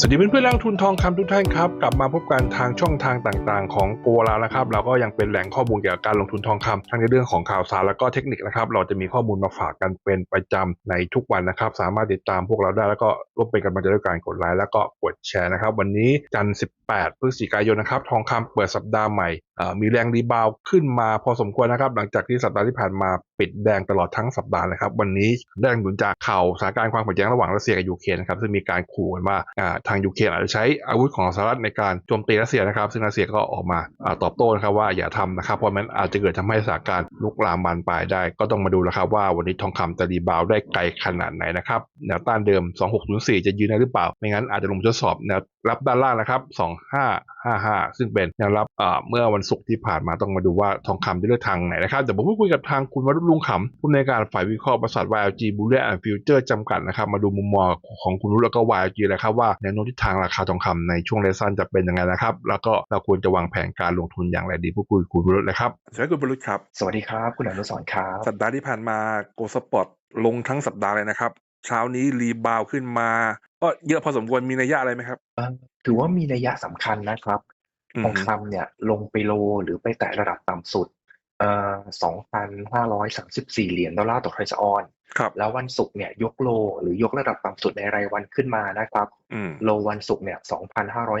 สวัสดีเพื่อนๆนักลงทุนทองคำทุกท่านครับกลับมาพบกันทางช่องทางต่างๆ ของโกลานะครับ เราก็ยังเป็นแหล่งข้อมูลเกี่ยวกับการลงทุนทองคำทั้งในเรื่องของข่าวสารแล้วก็เทคนิคนะครับเราจะมีข้อมูลมาฝากกันเป็นประจำในทุกวันนะครับ สามารถติดตามพวกเราได้แล้วก็ร่วมเป็นกำลังใจด้วยการกดไลค์แล้วก็กดแชร์นะครับ วันนี้จันทร์18 พฤศจิกายนนะครับทองคำเปิดสัปดาห์ใหม่มีแรงรีบาวขึ้นมาพอสมควรนะครับ หลังจากที่สัปดาห์ที่ผ่านมาปิดแดงตลอดทั้งสัปดาห์นะครับ วันนี้ได้แรงหนุนจากข่าวสถานการณ์ความขัดแย้งระหว่างรัสเซียกับยูเครนนะครับซึ่งมีการขู่กันว่าทางยูเครนอาจจะใช้อาวุธของสหรัฐในการโจมตีรัสเซียนะครับ ซึ่งรัสเซียก็ออกมาตอบโต้นะครับว่าอย่าทำนะครับเพราะมันอาจจะเกิดทำให้สถานการณ์ลุกลามบานปลายได้ ก็ต้องมาดูนะครับว่าวันนี้ทองคำจะรีบาวได้ไกลขนาดไหนนะครับแนวต้านเดิม 2604 จะยืนได้หรือเปล่า ไม่งั้นอาจจะลงทดสอบแนว รับด้านล่างนะครับ 2555 ซึ่งเป็นแนวรับอ่าเมื่อวันศุกร์ที่ผ่านมาต้องมาดูว่าทองคำจะเลือกทางไหนนะครับเดี๋ยวผมพูดคุยกับทางคุณวรุษลุงขำผู้ในวยการฝ่ายวิเคราะห์บริษัท YLG Bullion and Future จำกัดนะครับมาดูมุมมองของคุณวรุษแล้วก็ YLG เลยครับว่าแนวโน้มทิศทางราคาทองคำในช่วงระยะสั้นจะเป็นยังไงนะครับ แล้วก็เราควรจะวางแผนการลงทุนอย่างไรดีพูดคุยกับคุณวรุษเลยครับสวัสดีคุณวรุษครับสวัสดีครับคุณอนุสรณ์ครับสัปดาห์ที่ผ่านมาโกสปอร์ตลงทั้งสัปดาห์เลยนะครับ เช้านี้รีบาวขึ้นมา ก็เยอะพอสมควรมีนัยยะอะไรไหมครับ เอ่อถือว่ามีนัยยะสำคัญนะครับ อืมทองคำเนี่ยลงไปโลหรือไปแตะระดับต่ำสุดเอ่อ2,534 เหรียญดอลลาร์ต่อทรัลออนครับ แล้ววันศุกร์เนี่ยยกโลหรือยกระดับต่ำสุดในรายวันขึ้นมานะครับ อืมโลวันศุกร์เนี่ย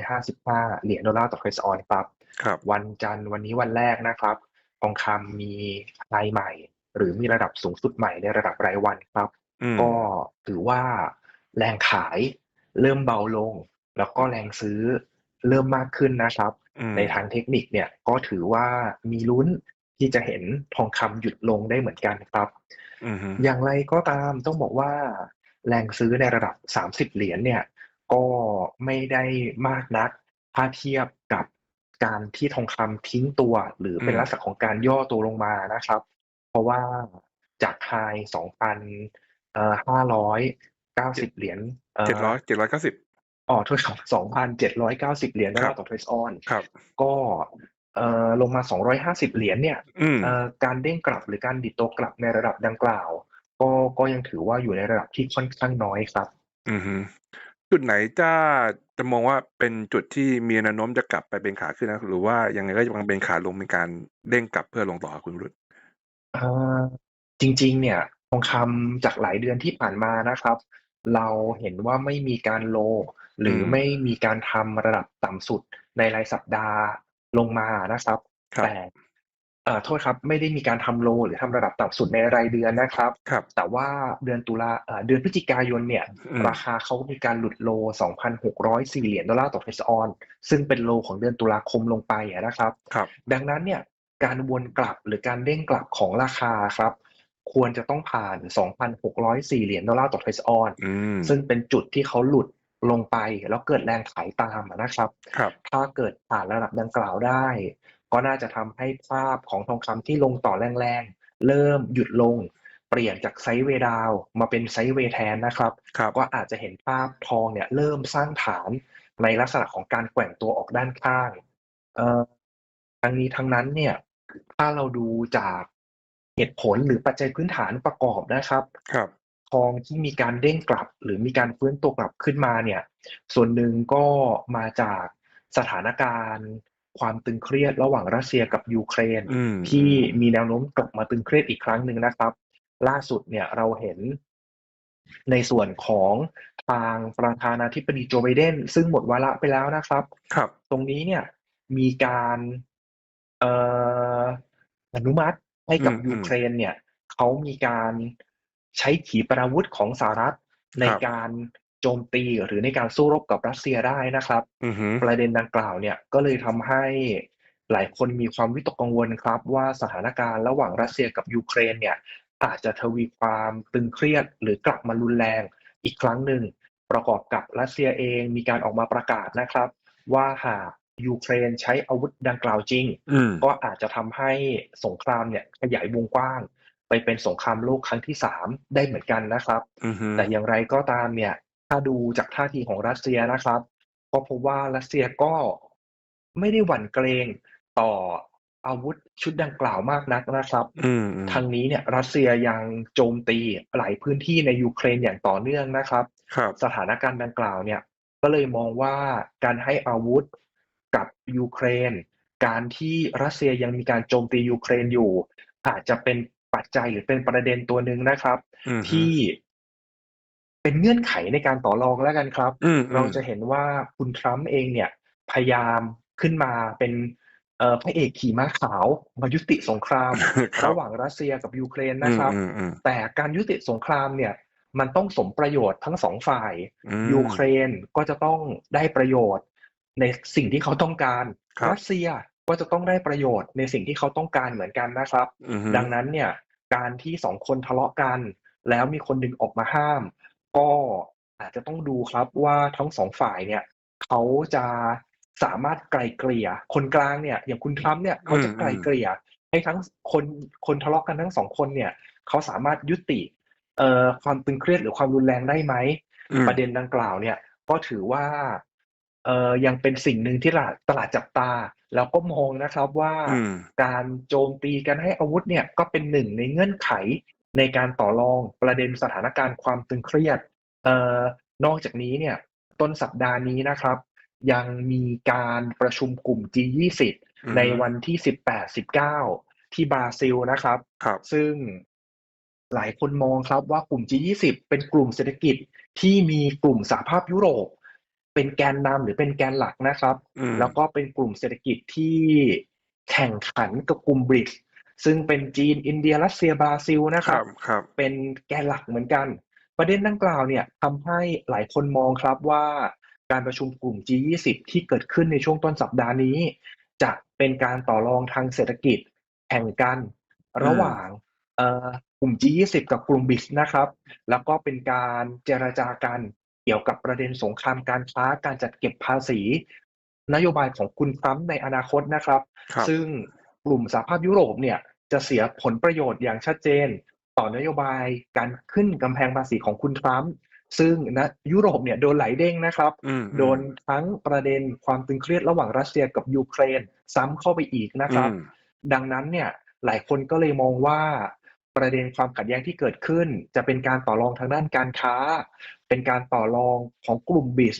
2,555 เหรียญดอลลาร์ต่อทรัลออนครับ ครับ วันจันทร์วันนี้วันแรกนะครับทองคำมีไฮใหม่ หรือมีระดับสูงสุดใหม่ในระดับรายวันครับ อืม ก็ถือว่าแรงขายเริ่มเบาลง แล้วก็แรงซื้อเริ่มมากขึ้นนะครับ อืม ในทางเทคนิคเนี่ยก็ถือว่ามีลุ้นที่จะเห็นทองคำหยุดลงได้เหมือนกันครับ อืมฮึอย่างไรก็ตามต้องบอกว่า แรงซื้อในระดับ 30 เหรียญเนี่ย ก็ไม่ได้มากนัก ถ้าเทียบกับการที่ทองคำทิ้งตัว หรือเป็นลักษณะของการย่อตัวลงมานะครับ เพราะว่าจากไฮ2,000 เอ่อ590เหรียญเอ่อเจ็ดร้อยเจ็ดร้อยเก้าสิบอ๋อโทษครับ2,790เหรียญดอลลาร์ต่อเทรซออนครับก็เอ่อลงมา250เหรียญเนี่ยอืมเอ่อการเด้งกลับหรือการดิดตัวกลับในระดับดังกล่าว ก็ก็ยังถือว่าอยู่ในระดับที่ค่อนข้างน้อยครับ อืมฮึจุดไหนจะจะมองว่าเป็นจุดที่มีแนวโน้มจะกลับไปเป็นขาขึ้นนะ หรือว่ายังไงก็ยังเป็นขาลงเป็นการเด้งกลับเพื่อลงต่อครับคุณรุ่นเอ่อจริง ๆ เนี่ยท องคำจากหลายเดือนที่ผ่านมานะครับ เราเห็นว่าไม่มีการโล หรือไม่มีการทำระดับต่ำสุดในรายสัปดาห์ลงมานะครับครับแต่เอ่อโทษครับไม่ได้มีการทำโล หรือทำระดับต่ำสุดในรายเดือนนะครับครับแต่ว่าเดือนตุลาเอ่อเดือนพฤศจิกายนเนี่ยอืมราคาเขามีการหลุดโล 2,604 เหรียญดอลลาร์ต่อเทรซออนซึ่งเป็นโลของเดือนตุลาคมลงไปอะนะครับครับดังนั้นเนี่ยการวนกลับหรือการเด้งกลับของราคาครับ ควรจะต้องผ่าน 2,604 เหรียญดอลลาร์ต่อเทรซออนอืมซึ่งเป็นจุดที่เขาหลุดลงไปแล้วเกิดแรงขายตามอะนะครับครับถ้าเกิดผ่านระดับดังกล่าวได้ ก็น่าจะทำให้ภาพของทองคำที่ลงต่อแรงๆ เริ่มหยุดลง เปลี่ยนจากไซด์เวย์ดาวน์มาเป็นไซด์เวย์แทนนะครับครับก็อาจจะเห็นภาพทองเนี่ยเริ่มสร้างฐานในลักษณะของการแกว่งตัวออกด้านข้าง เอ่อทั้งนี้ทั้งนั้นเนี่ย ถ้าเราดูจาก เหตุผลหรือปัจจัยพื้นฐานประกอบนะครับ ครับทองที่มีการเด้งกลับ หรือมีการฟื้นตัวกลับขึ้นมาเนี่ย ส่วนหนึ่งก็มาจากสถานการณ์ ความตึงเครียดระหว่างรัสเซียกับยูเครน อืมที่มีแนวโน้มกลับมาตึงเครียดอีกครั้งหนึ่งนะครับ ล่าสุดเนี่ยเราเห็นในส่วนของทางประธานาธิบดีโจไบเดนซึ่งหมดวาระไปแล้วนะครับ ครับ ตรงนี้เนี่ยมีการเอ่ออนุมัติ ให้กับอืมยูเครนเนี่ยเขามีการใช้ขีปนาวุธของสหรัฐในครับการโจมตีหรือในการสู้รบกับรัสเซียได้นะครับอืมฮึประเด็นดังกล่าวเนี่ยก็เลยทำให้หลายคนมีความวิตกกังวลครับ ว่าสถานการณ์ระหว่างรัสเซียกับยูเครนเนี่ย อาจจะทวีความตึงเครียดหรือกลับมารุนแรงอีกครั้งหนึ่ง ประกอบกับรัสเซียเองมีการออกมาประกาศนะครับ ว่าหาก ยูเครนใช้อาวุธดังกล่าวจริงอืมก็อาจจะทำให้สงครามเนี่ยขยายวงกว้าง ไปเป็นสงครามโลกครั้งที่สามได้เหมือนกันนะครับอืมฮึแต่อย่างไรก็ตามเนี่ย ถ้าดูจากท่าทีของรัสเซียนะครับ ก็พบว่ารัสเซียก็ไม่ได้หวั่นเกรงต่ออาวุธชุดดังกล่าวมากนักนะครับอืมอืมทางนี้เนี่ยรัสเซียยังโจมตีหลายพื้นที่ในยูเครนอย่างต่อเนื่องนะครับครับสถานการณ์ดังกล่าวเนี่ย ก็เลยมองว่าการให้อาวุธ กับยูเครน การที่รัสเซียยังมีการโจมตียูเครนอยู่ อาจจะเป็นปัจจัยหรือเป็นประเด็นตัวหนึ่งนะครับอืมฮึที่เป็นเงื่อนไขในการต่อรองแล้วกันครับอืมเราอืมจะเห็นว่าคุณทรัมป์เองเนี่ย พยายามขึ้นมาเป็นเอ่อพระเอกขี่ม้าขาวมายุติสงครามครับระหว่างรัสเซียกับยูเครนนะครับอืมอืมแต่การยุติสงครามเนี่ย มันต้องสมประโยชน์ทั้งสองฝ่ายอืมยูเครนก็จะต้องได้ประโยชน์ ในสิ่งที่เขาต้องการครับรัสเซียก็จะต้องได้ประโยชน์ในสิ่งที่เขาต้องการเหมือนกันนะครับอืมฮึดังนั้นเนี่ยการที่สองคนทะเลาะกัน แล้วมีคนหนึ่งออกมาห้าม ก็อาจจะต้องดูครับว่าทั้งสองฝ่ายเนี่ยเขาจะสามารถไกลเกลี่ย คนกลางเนี่ย อย่างคุณทรัมป์เนี่ยเขาจะไกลเกลี่ย ให้ทั้งคนคนทะเลาะกันทั้งสองคนเนี่ยเขาสามารถยุติเอ่อความตึงเครียดหรือความรุนแรงได้ไหมอืมประเด็นดังกล่าวเนี่ย ก็ถือว่า เอ่อยังเป็นสิ่งหนึ่งที่ตลาดตลาดจับตา แล้วก็มองนะครับว่าอืม การโจมตีกันให้อาวุธเนี่ยก็เป็นหนึ่งในเงื่อนไขในการต่อรองประเด็นสถานการณ์ความตึงเครียดเอ่อนอกจากนี้เนี่ยต้นสัปดาห์นี้นะครับ ยังมีการประชุมกลุ่ม G20 อืม ในวันที่ 18-19 ที่บราซิลนะครับ ครับ ซึ่งหลายคนมองครับว่ากลุ่ม G20 เป็นกลุ่มเศรษฐกิจที่มีกลุ่มสหภาพยุโรป เป็นแกนนำหรือเป็นแกนหลักนะครับอืมแล้วก็เป็นกลุ่มเศรษฐกิจที่แข่งขันกับกลุ่มบริกซึ่งเป็นจีนอินเดียรัสเซียบราซิลนะคครัรับบครับเป็นแกนหลักเหมือนกัน ประเด็นดังกล่าวเนี่ยทำให้หลายคนมองครับว่าการประชุมกลุ่ม G20 ที่เกิดขึ้นในช่วงต้นสัปดาห์นี้ จะเป็นการต่อรองทางเศรษฐกิจแข่งกันระหว่างเอ่อกลุ่ม G20 กับกลุ่มบิสนะครับ แล้วก็เป็นการเจรจากัน เกี่ยวกับประเด็นสงครามการค้าการจัดเก็บภาษี นโยบายของคุณทรัมป์ในอนาคตนะครับครับซึ่งกลุ่มสหภาพยุโรปเนี่ยจะเสียผลประโยชน์อย่างชัดเจน ต่อนโยบายการขึ้นกำแพงภาษีของคุณทรัมป์ซึ่งนะยุโรปเนี่ยโดนไหลเด้งนะครับอืมโดนทั้งประเด็นความตึงเครียดระหว่างรัสเซียกับยูเครน ซ้ำเข้าไปอีกนะครับอืมดังนั้นเนี่ยหลายคนก็เลยมองว่าประเด็นความขัดแย้งที่เกิดขึ้น จะเป็นการต่อรองทางด้านการค้า เป็นการต่อรองของกลุ่มบิส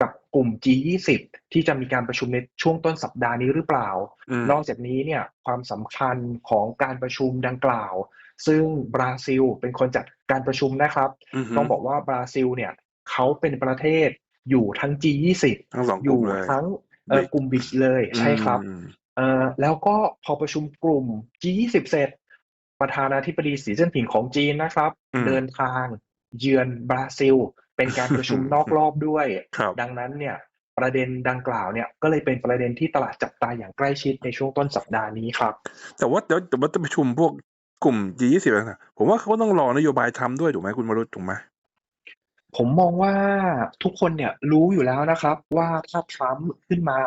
กับกลุ่ม G20 ที่จะมีการประชุมในช่วงต้นสัปดาห์นี้หรือเปล่าอืมนอกจากนี้เนี่ยความสำคัญของการประชุมดังกล่าว ซึ่งบราซิลเป็นคนจัดการประชุมนะครับอืมฮึต้องบอกว่าบราซิลเนี่ยเขาเป็นประเทศอยู่ทั้ง G20 ทั้งสองอกยู่ลุ่มเลยทั้งเอ่อ BRICS กลุ่มบิสเลยใช่ครับอืมเอ่อแล้วก็พอประชุมกลุ่ม G20 เสร็จประธานาธิบดีสีจิ้นผิงของจีนนะครับอืมเดินทาง เยือนบราซิล เป็นการประชุมนอกรอบด้วยครับดังนั้นเนี่ยประเด็นดังกล่าวเนี่ยก็เลยเป็นประเด็นที่ตลาดจับตาอย่างใกล้ชิดในช่วงต้นสัปดาห์นี้ครับ แต่ว่าแต่ว่าแต่ว่าจะประชุมพวกกลุ่ม G20 ต่างๆผมว่าเขาต้องรอนโยบายทำด้วยถูกไหมคุณวรุษถูกไหมผมมองว่าทุกคนเนี่ยรู้อยู่แล้วนะครับ ว่าถ้าทรัมป์ขึ้นมา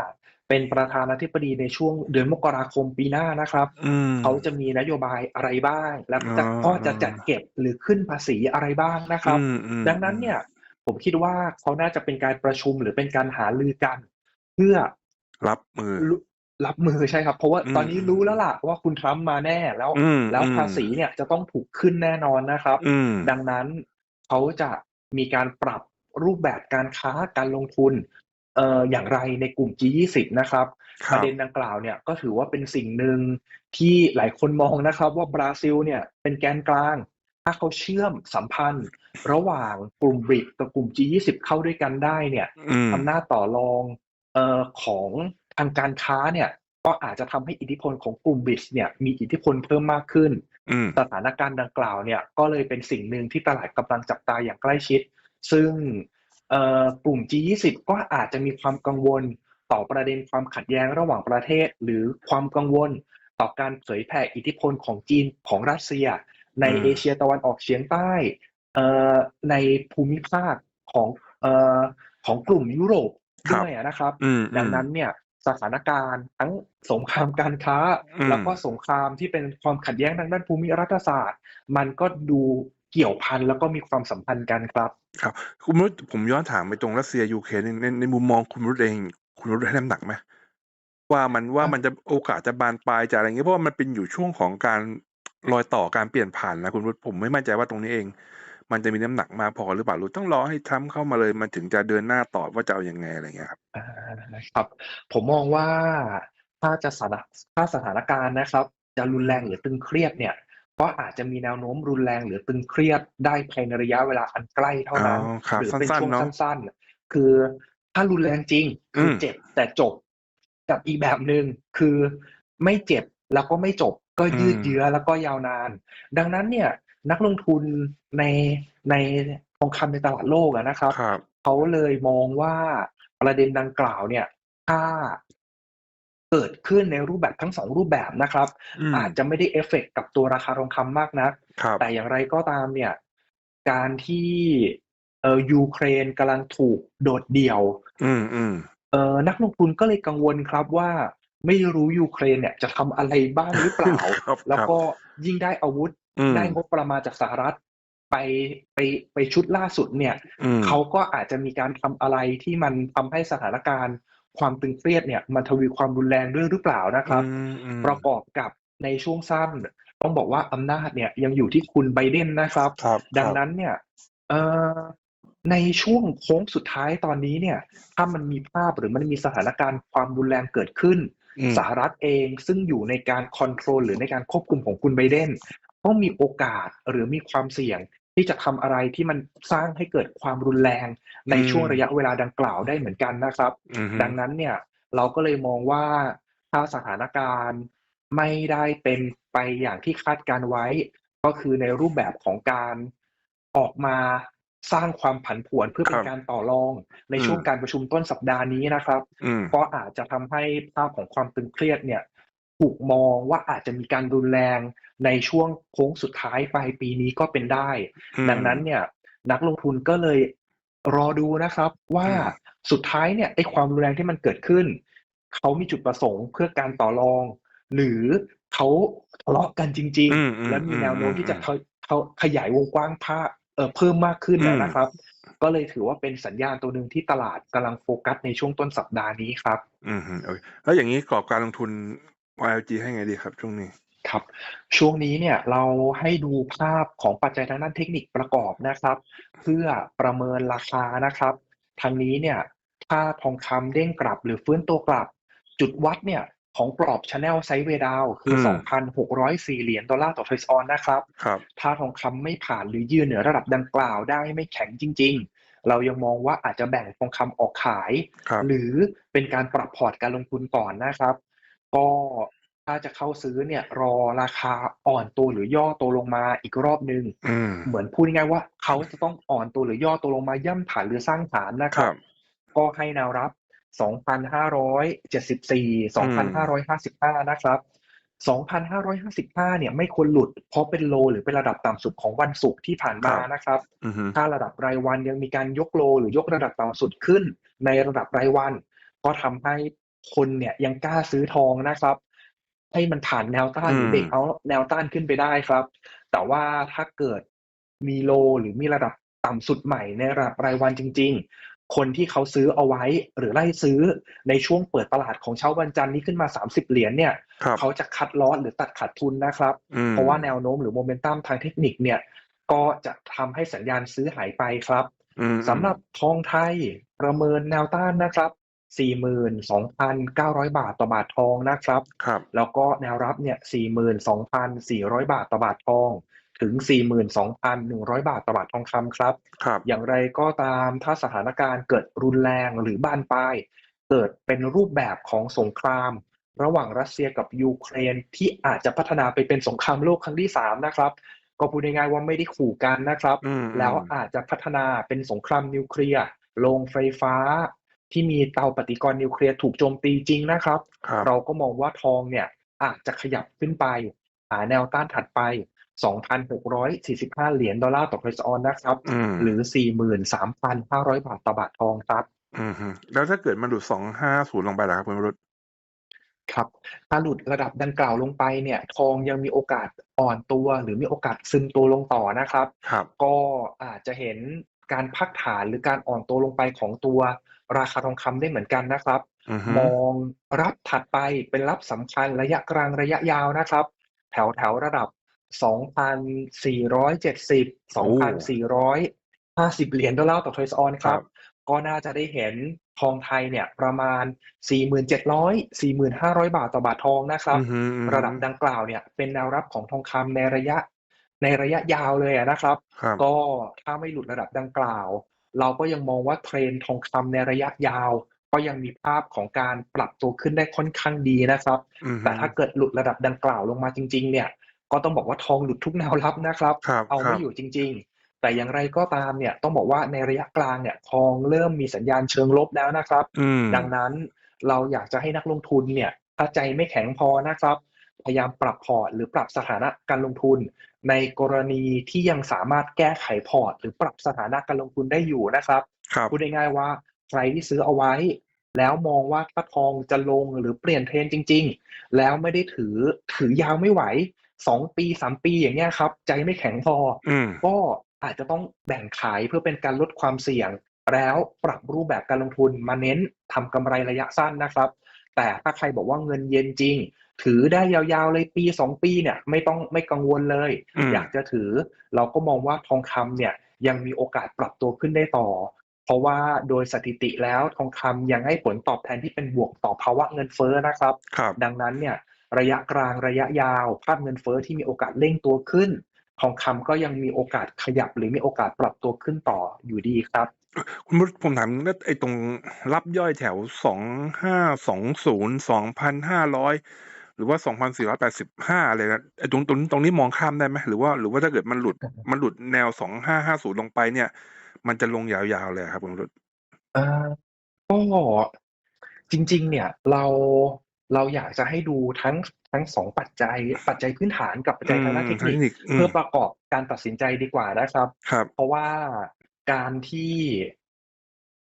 เป็นประธานาธิบดีในช่วงเดือนมกราคมปีหน้านะครับอืมเขาจะมีนโยบายอะไรบ้าง แล้วจะอ่าก็จะจัดเก็บหรือขึ้นภาษีอะไรบ้างนะครับอืมอืมดังนั้นเนี่ยผมคิดว่าเขาน่าจะเป็นการประชุมหรือเป็นการหารือกัน เพื่อรับมือรู้รับมือใช่ครับ เพราะว่าอืมตอนนี้รู้แล้วล่ะว่าคุณทรัมป์มาแน่แล้วอืมแล้วอืมภาษีเนี่ยจะต้องถูกขึ้นแน่นอนนะครับอืมดังนั้นเขาจะมีการปรับรูปแบบการค้าการลงทุน เอ่ออย่างไรในกลุ่ม G20 นะครับคปรัระบ เด็นดังกล่าวเนี่ยก็ถือว่าเป็นสิ่งหนึ่งที่หลายคนมองนะครับ ว่าบราซิลเนี่ยเป็นแกนกลาง ถ้าเขาเชื่อมสัมพันธ์ ระหว่างกลุ่มบริกกับกลุ่ม G20 เข้าด้วยกันได้เนี่ยอืม อำนาจต่อรองเอ่อของทางการค้าเนี่ยก็อาจจะทำให้อิทธิพลของกลุ่มบริกเนี่ยมีอิทธิพลเพิ่มมากขึ้น อืม สถานการณ์ดังกล่าวเนี่ยก็เลยเป็นสิ่งหนึ่งที่ตลาดกำลังจับตาอย่างใกล้ชิด ซึ่งเอ่อ กลุ่ม G20 ก็อาจจะมีความกังวลต่อประเด็นความขัดแย้งระหว่างประเทศ หรือความกังวลต่อการเผยแผ่อิทธิพลของจีนของรัสเซีย ในอืมเอเชียตะวันออกเฉียงใต้เอ่อในภูมิภาคของเอ่อของกลุ่มยุโรปด้วยนะครับอืมดังนั้นเนี่ยสถานการณ์ทั้งสงครามการค้าอืมแล้วก็สงครามที่เป็นความขัดแย้งทางด้านภูมิรัฐศาสตร์ มันก็ดู เกี่ยวพันแล้วก็มีความสัมพันธ์กันครับ ครับคุณวรุษผมย้อนถามไปตรงรัสเซียยูเครนในในในมุมมองคุณวรุษเอง คุณวรุษให้น้ำหนักไหมว่ามันว่ามันจะโอกาสจะบานปลายจะอะไรเงี้ยเพราะว่ามันเป็นอยู่ช่วงของการรอยต่อการเปลี่ยนผ่านนะคุณวรุษผมไม่มั่นใจว่าตรงนี้เอง มันจะมีน้ำหนักมากพอหรือเปล่าหรือต้องรอให้ทรัมป์เข้ามาเลยมันถึงจะเดินหน้าต่อว่าจะเอายังไงอะไรเงี้ยครับอ่านะครับ ผมมองว่าถ้าจะสถานถ้าสถานการณ์นะครับ จะรุนแรงหรือตึงเครียดเนี่ย ก็อาจจะมีแนวโน้มรุนแรงหรือตึงเครียดได้ภายในระยะเวลาอันใกล้เท่านั้นอ๋อครับหรือเป็นสั้นๆช่วงเนอะสั้นๆ คือถ้ารุนแรงจริงคืออมเจ็บแต่จบกับอีกแบบหนึ่งคือไม่เจ็บแล้วก็ไม่จบก็ยืดเยื้อแล้วก็ยาวนาน ดังนั้นเนี่ยนักลงทุนในในทองคำในตลาดโลกอะนะครับครับเขาเลยมองว่าประเด็นดังกล่าวเนี่ย ถ้า เกิดขึ้นในรูปแบบทั้งสองรูปแบบนะครับอืมอาจจะไม่ได้เอฟเฟกต์กับตัวราคาทองคำมากนักครับแต่อย่างไรก็ตามเนี่ย การที่เออยูเครนกำลังถูกโดดเดี่ยวอืมอืมเออนักลงทุนก็เลยกังวลครับว่าไม่รู้ยูเครนเนี่ยจะทำอะไรบ้างหรือเปล่าครับแล้วครับก็ยิ่งได้อาวุธอืมได้งบประมาณจากสหรัฐไปไปไปชุดล่าสุดเนี่ยอืมเขาก็อาจจะมีการทำอะไรที่มันทำให้สถานการณ์ ความตึงเครียดเนี่ยมันทวีความรุนแรงด้วยหรือเปล่านะครับอืมอืมประกอบกับในช่วงสั้น ต้องบอกว่าอำนาจเนี่ยยังอยู่ที่คุณไบเดนนะครับครับดังนั้นเนี่ยเอ่อในช่วงโค้งสุดท้ายตอนนี้เนี่ย ถ้ามันมีภาพหรือมันมีสถานการณ์ความรุนแรงเกิดขึ้นอืมสหรัฐเองซึ่งอยู่ในการคอนโทรลหรือในการควบคุมของคุณไบเดนต้องมีโอกาสหรือมีความเสี่ยง ที่จะทำอะไรที่มันสร้างให้เกิดความรุนแรงในช่วงระยะเวลาดังกล่าวได้เหมือนกันนะครับอืมดังนั้นเนี่ยเราก็เลยมองว่าถ้าสถานการณ์ไม่ได้เป็นไปอย่างที่คาดการไว้ ก็คือในรูปแบบของการออกมาสร้างความผันผวนเพื่อเป็ครันบการต่อรองในอืมช่วงการประชุมต้นสัปดาห์นี้นะครับอืมก็อาจจะทำให้ภาพของความตึงเครียดเนี่ยถูกมองว่าอาจจะมีการรุนแรง ในช่วงโค้งสุดท้ายปลายปีนี้ก็เป็นได้อืมดังนั้นเนี่ยนักลงทุนก็เลยรอดูนะครับว่าอืมสุดท้ายเนี่ยไอ้ความรุนแรงที่มันเกิดขึ้น เขามีจุดประสงค์เพื่อการต่อรอง หรือเขาทะเลาะกันจริงอืมอืๆมและมีแนวโน้มอืมที่จะเขาเขาขยายวงกว้างภาพเอ่อเพิ่มมากขึ้นอืมนะครับ ก็เลยถือว่าเป็นสัญญาณตัวหนึ่งที่ตลาดกำลังโฟกัสในช่วงต้นสัปดาห์นี้ครับ อืมอืมโอเคแล้วอย่างนี้กรอบการลงทุน YLG ให้ไงดีครับช่วงนี้ ครับ ช่วงนี้เนี่ยเราให้ดูภาพของปัจจัยทางด้านเทคนิคประกอบนะครับ เพื่อประเมินราคานะครับทางนี้เนี่ยถ้าทองคำเด้งกลับหรือฟื้นตัวกลับ จุดวัดเนี่ยของกรอบช n แนลไซด์เวดาวคืออืม2,604 เหรียญดอลลาร์ต่อทรอยส์ออนนะครับครับ ถ้าทองคำไม่ผ่านหรือยืนเหนือระดับดังกล่าวได้ไม่แข็งจริง ๆ เรายังมองว่าอาจจะแบ่งทองคำออกขายครับหรือเป็นการปรับพอร์ตการลงทุนก่อนนะครับ ก็ ถ้าจะเข้าซื้อเนี่ยรอราคาอ่อนตัวหรือย่อตัวลงมาอีกรอบนึง อืม เหมือนพูดง่ายๆว่าเขาจะต้องอ่อนตัวหรือย่อตัวลงมาย่ำฐานหรือสร้างฐานนะคครัรับ บ ก็ให้แนวรับ 2,574 2,555 นะครับ 2,555 เนี่ยไม่ควรหลุด เพราะเป็นโลหรือเป็นระดับต่ำสุดของวันศุกร์ที่ผ่านมาครับ นะครับ อืมถ้าระดับรายวันยังมีการยกโลหรือยกระดับต่ำสุดขึ้น ในระดับรายวัน ก็ทำให้คนเนี่ยยังกล้าซื้อทองนะครับ ให้มันผ่านแนวต้านหรือเบรกเอาแนวต้านขึ้นไปได้ครับ แต่ว่าถ้าเกิดมีโลหรือมีระดับต่ำสุดใหม่ในระดับรายวันจริง ๆ คนที่เขาซื้อเอาไว้หรือไล่ซื้อในช่วงเปิดตลาดของเช้าวันจันทร์นี้ขึ้นมา 30 เหรียญเนี่ยครับเขาจะคัดลอสหรือตัดขาดทุนนะครับอืมเพราะว่าแนวโน้มหรือโมเมนตัมทางเทคนิคเนี่ยก็จะทำให้สัญญาณซื้อหายไปครับอืมสำหรับทองไทยประเมินแนวต้านนะครับ 42,900 บาทต่อบาททองนะครับ ครับ แล้วก็แนวรับเนี่ย 42,400 บาทต่อบาททอง ถึง 42,100 บาทต่อบาททองคำครับ ครับ อย่างไรก็ตามถ้าสถานการณ์เกิดรุนแรงหรือบานปลาย เกิดเป็นรูปแบบของสงคราม ระหว่างรัสเซียกับยูเครนที่อาจจะพัฒนาไปเป็นสงครามโลกครั้งที่สามนะครับ ก็พูดง่ายๆว่าไม่ได้ขู่กันนะครับ อืม แล้วอาจจะพัฒนาเป็นสงครามนิวเคลียร์โรงไฟฟ้า ที่มีเตาปฏิกรณ์นิวเคลียร์ถูกโจมตีจริงนะครับครับ เราก็มองว่าทองเนี่ยอาจจะขยับขึ้นไปหาแนวต้านถัดไป 2,645 เหรียญดอลลาร์ต่อทรอยส์ออนนะครับอืมหรือ 43,500 บาทต่อบาททองครับอืมฮึแล้วถ้าเกิดมันหลุดสองห้าศูนย์ลงไปล่ะครับคุณวรุษครับถ้าหลุดระดับดังกล่าวลงไปเนี่ย ทองยังมีโอกาสอ่อนตัว หรือมีโอกาสซึมตัวลงต่อนะครับครับก็อาจจะเห็นการพักฐานหรือการอ่อนตัวลงไปของตัว ราคาทองคำได้เหมือนกันนะครับอือฮึมองรับถัดไปเป็นรับสำคัญระยะกลางระยะยาวนะครับ แถวแถวระดับ 2,470 2,450 เหรียญดอลลาร์ต่อทอยส์ออนคครัรับบก็น่าจะได้เห็นทองไทยเนี่ยประมาณ 4,700 4,500 บาทต่อบาททองนะครับอือฮึอือฮึระดับดังกล่าวเนี่ยเป็นแนวรับของทองคำในระยะในระยะยาวเลยอะนะครับครับ ก็ถ้าไม่หลุดระดับดังกล่าว เราก็ยังมองว่าเทรนด์ทองคำในระยะยาว ก็ยังมีภาพของการปรับตัวขึ้นได้ค่อนข้างดีนะครับอือฮึแต่ถ้าเกิดหลุดระดับดังกล่าวลงมาจริง ๆ เนี่ย ก็ต้องบอกว่าทองหลุดทุกแนวรับนะครับครับเอาคไม่รับอยู่จริง ๆ แต่อย่างไรก็ตามเนี่ยต้องบอกว่าในระยะกลางเนี่ยทองเริ่มมีสัญญาณเชิงลบแล้วนะครับอืมดังนั้นเราอยากจะให้นักลงทุนเนี่ยถ้าใจไม่แข็งพอนะครับ พยายามปรับพอร์ต หรือปรับสถานะการลงทุน ในกรณีที่ยังสามารถแก้ไขพอร์ต หรือปรับสถานะการลงทุนได้อยู่นะครับครับพูดง่ายๆว่าใครที่ซื้อเอาไว้ แล้วมองว่าถ้าทองจะลงหรือเปลี่ยนเทรนด์จริง ๆ แล้วไม่ได้ถือถือยาวไม่ไหวสองปีสามปีอย่างเงี้ยครับ ใจไม่แข็งพออืมก็อาจจะต้องแบ่งขายเพื่อเป็นการลดความเสี่ยง แล้วปรับรูปแบบการลงทุนมาเน้นทำกำไรระยะสั้นนะครับ แต่ถ้าใครบอกว่าเงินเย็นจริง ถือได้ยาวๆเลยปีสองปีเนี่ยไม่ต้องไม่กังวลเลยอืมอยากจะถือ เราก็มองว่าทองคำเนี่ยยังมีโอกาสปรับตัวขึ้นได้ต่อ เพราะว่าโดยสถิติแล้วทองคำยังให้ผลตอบแทนที่เป็นบวกต่อภาวะเงินเฟ้อนะครับครับดังนั้นเนี่ยระยะกลางระยะยาว ภาพเงินเฟ้อที่มีโอกาสเร่งตัวขึ้น ทองคำก็ยังมีโอกาสขยับหรือมีโอกาสปรับตัวขึ้นต่ออยู่ดีครับคุณมุดผมถามแล้วไอ้ตรงรับย่อยแถวสองห้าสองศูนย์สองพันห้าร้อย หรือว่าสองพันสี่ร้อยแปดสิบห้าอะไรนะไอ้ตรงตรงตรงนี้มองข้ามได้ไหมหรือว่าหรือว่าถ้าเกิดมันหลุดมันหลุดแนวสองห้าห้าศูนย์ลงไปเนี่ย มันจะลงยาวๆเลยครับคุณมุดอ่าก็จริง ๆ เนี่ย เราเราอยากจะให้ดูทั้งทั้งสองปัจจัย ปัจจัยพื้นฐานกับปัจจัยทางด้านเทคนิคนิคอืมเพื่อประกอบการตัดสินใจดีกว่านะครับครับเพราะว่าการที่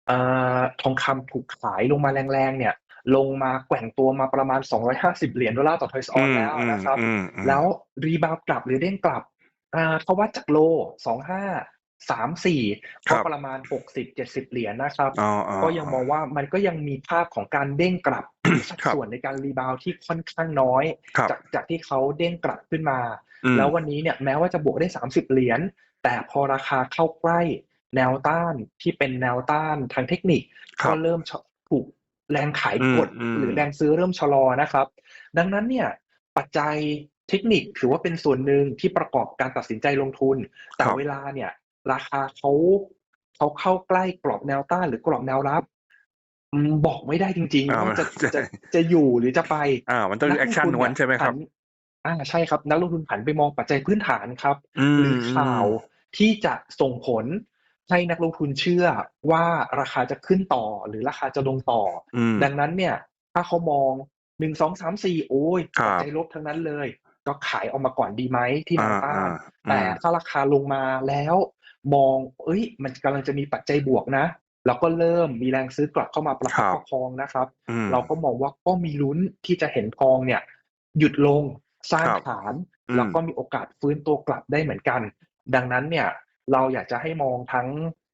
เอ่อทองคำถูกขายลงมาแรงๆเนี่ย ลงมาแกว่งตัวมาประมาณ 250 เหรียญดอลลาร์ต่อทอยส์ออนแล้วนะครับอืมอืมแล้วรีบาวด์กลับหรือเด้งกลับอ่าเขาวัดจากโลสองห้าสามสี่ครัก็บประมาณหกสิบเจ็ดสิบเหรียญนะครับอ๋ออ๋อก็ยังมองว่ามันก็ยังมีภาพของการเด้งกลับสัดครับส่วนในการรีบาวด์ที่ค่อนข้างน้อยครับจากจากที่เขาเด้งกลับขึ้นมาอืมแล้ววันนี้เนี่ยแม้ว่าจะบวกได้30เหรียญแต่พอราคาเข้าใกล้แนวต้านที่เป็นแนวต้านทางเทคนิคครับก็เริ่มชะถูก แรงขายอืมกดอืมหรือแรงซื้อเริ่มชะลอนะครับ ดังนั้นเนี่ยปัจจัยเทคนิคถือว่าเป็นส่วนหนึ่งที่ประกอบการตัดสินใจลงทุน แต่ครับเวลาเนี่ย ราคาเขาเขาเข้าใกล้กรอบแนวต้านหรือกรอบแนวรับอืมบอกไม่ได้จริงอ่าๆว่าจะใช่จะจะอยู่หรือจะไป อ่า มันต้องนักลแอคชั่นทุวันใช่ไหมครับผันอ่าใช่ครับ นักลงทุนผันไปมองปัจจัยพื้นฐานครับอืมหรือข่าวที่จะส่งผล ให้นักลงทุนเชื่อว่าราคาจะขึ้นต่อหรือราคาจะลงต่ออืมดังนั้นเนี่ย ถ้าเขามองหนึ่งสองสามสี่โอ้ยครับปัจจัยลบทั้งนั้นเลย ก็ขายออกมาก่อนดีไหมที่แนอ่าวต้าอ่านแต่อืมถ้าราคาลงมาแล้ว มอง เอ้ย มันกำลังจะมีปัจจัยบวกนะเราก็เริ่มมีแรงซื้อกลับเข้ามาประคับประคองนะครับอืมเราก็มองว่าก็มีลุ้นที่จะเห็นทองเนี่ย หยุดลงสร้างครับฐานอืมแล้วก็มีโอกาสฟื้นตัวกลับได้เหมือนกัน ดังนั้นเนี่ย เราอยากจะให้มองทั้ง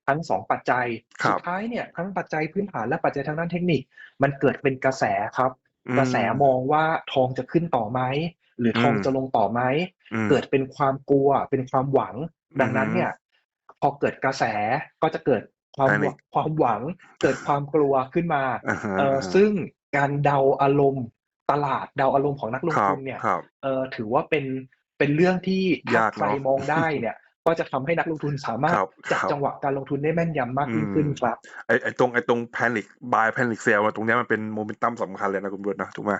ทั้งสองปัจจัยครับสุดท้ายเนี่ยทั้งปัจจัยพื้นฐานและปัจจัยทางด้านเทคนิค มันเกิดเป็นกระแสครับอืมกระแสมองว่าทองจะขึ้นต่อไหมหรือทองอืมจะลงต่อไหมอืมเกิดเป็นความกลัวเป็นความหวัง ดังนั้นเนี่ยพอเกิดกระแสก็จะเกิดความหวัง Panic ความหวังเกิดความกลัวขึ้นมาอ่าฮะเอออ่าฮะซึ่งการเดาอารมณ์ตลาดเดาอารมณ์ของนักลงครับทุนเนี่ยครับเออถือว่าเป็นเป็นเรื่องที่ถ้ายากใครเนอะมองได้เนี่ย ก็จะทำให้นักลงทุนสามารถครับจับครับจังหวะการลงทุนได้แม่นยำมากยิ่งขึ้นอืมครับไอไอตรงไอตรงแพนิคบายแพนิคเซลตรงเนี้ยมันเป็นโมเมนตัมสำคัญเลยนะคุณบุตรนะถูกไหม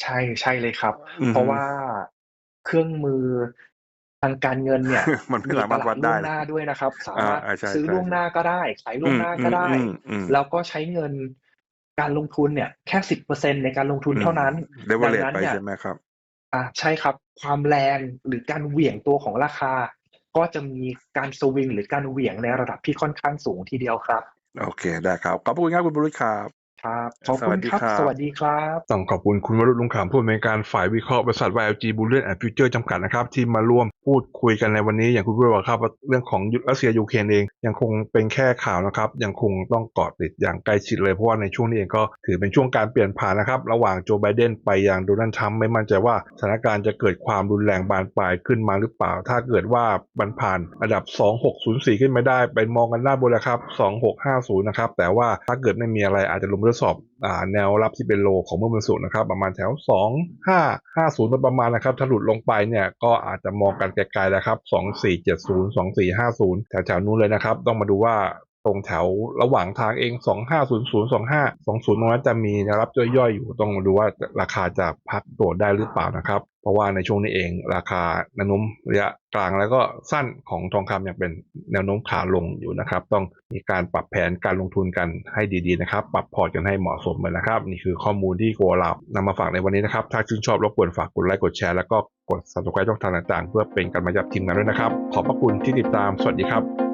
ใช่ใช่เลยครับอืมเพราะว่าเครื่องมือทางการเงินเนี่ยมันไม่สามารถตลวัดล่ได้วงนะหน้าด้วยนะครับ สามารถอ่าใช่ซื้อใช่ล่วงหน้าก็ได้ ขายล่วงหน้าก็ได้อืมอืมแล้วก็ใช้เงินการลงทุนเนี่ย แค่สิบเปอร์เซ็นในการลงทุนเท่านั้นเดเวลเลดัตงนั้นไปเนี่ยใช่ไหมครับ อ่าใช่ครับ ความแรงหรือการเหวี่ยงตัวของราคา ก็จะมีการสวิงหรือการเหวี่ยงในระดับที่ค่อนข้างสูงทีเดียวครับ โอเค ได้ครับ ขอบคุณครับคุณบุรุษครับ ครับขอบสคุวัณสดีครับครับ สวัสดีครับ ต้องขอบคุณคุณวรุษลุงขำผู้อำนวยการฝ่ายวิเคราะห์บริษัท YLG Bullion and Future จำกัดนะครับ ที่มาร่วมพูดคุยกันในวันนี้ อย่างคุณผู้บอกครับว่าเรื่องของรัสเซียยูเครนเอง ยังคงเป็นแค่ข่าวนะครับ ยังคงต้องเกาะติดอย่างใกล้ชิดเลยเพราะว่าในช่วงนี้เองก็ถือเป็นช่วงการเปลี่ยนผ่านนะครับ ระหว่างโจไบเดนไปยังโดนัลด์ทรัมป์ไม่มั่นใจว่าสถานการณ์จะเกิดความรุนแรงบานปลายขึ้นมาหรือเปล่า ถ้าเกิดว่ามันผ่านระดับ 2604 ขึ้นไม่ได้ไปมองกันด้านบนแล้วครับ 2650 นะครับแต่ว่าถ้าเกิดไม่มีอะไรอาจจะลงมาทดสอบอแนวรับที่เป็นโลของเมื่อวันศุกร์นะครับ ประมาณแถว 2550โดยประมาณนะครับ ถ้าหลุดลงไปเนี่ยก็อาจจะมองกันไกลๆแล้วครับ 2470 2450 แถวๆนู้นเลยนะครับ ต้องมาดูว่า ตรงแถวระหว่างทางเอง2500 25 20ตรงนั้นจะมีแนวรับย่อยๆอยู่ต้องดูว่าราคาจะพักตัวได้หรือเปล่านะครับ เพราะว่าในช่วงนี้เองราคาแนวโน้มระยะกลางแล้วก็สั้นของทองคำยังเป็นแนวโน้มขาลงอยู่นะครับ ต้องมีการปรับแผนการลงทุนกันให้ดีๆนะครับ ปรับพอร์ตกันให้เหมาะสมเลยนะครับ นี่คือข้อมูลที่โกลาบนำมาฝากในวันนี้นะครับ ถ้าชื่นชอบรบกวนฝากกดไลค์กดแชร์แล้วก็กด subscribe ช่องทางต่างๆ เพื่อเป็นกำลังใจกับทีมงานด้วยนะครับ ขอบพระคุณที่ติดตามสวัสดีครับ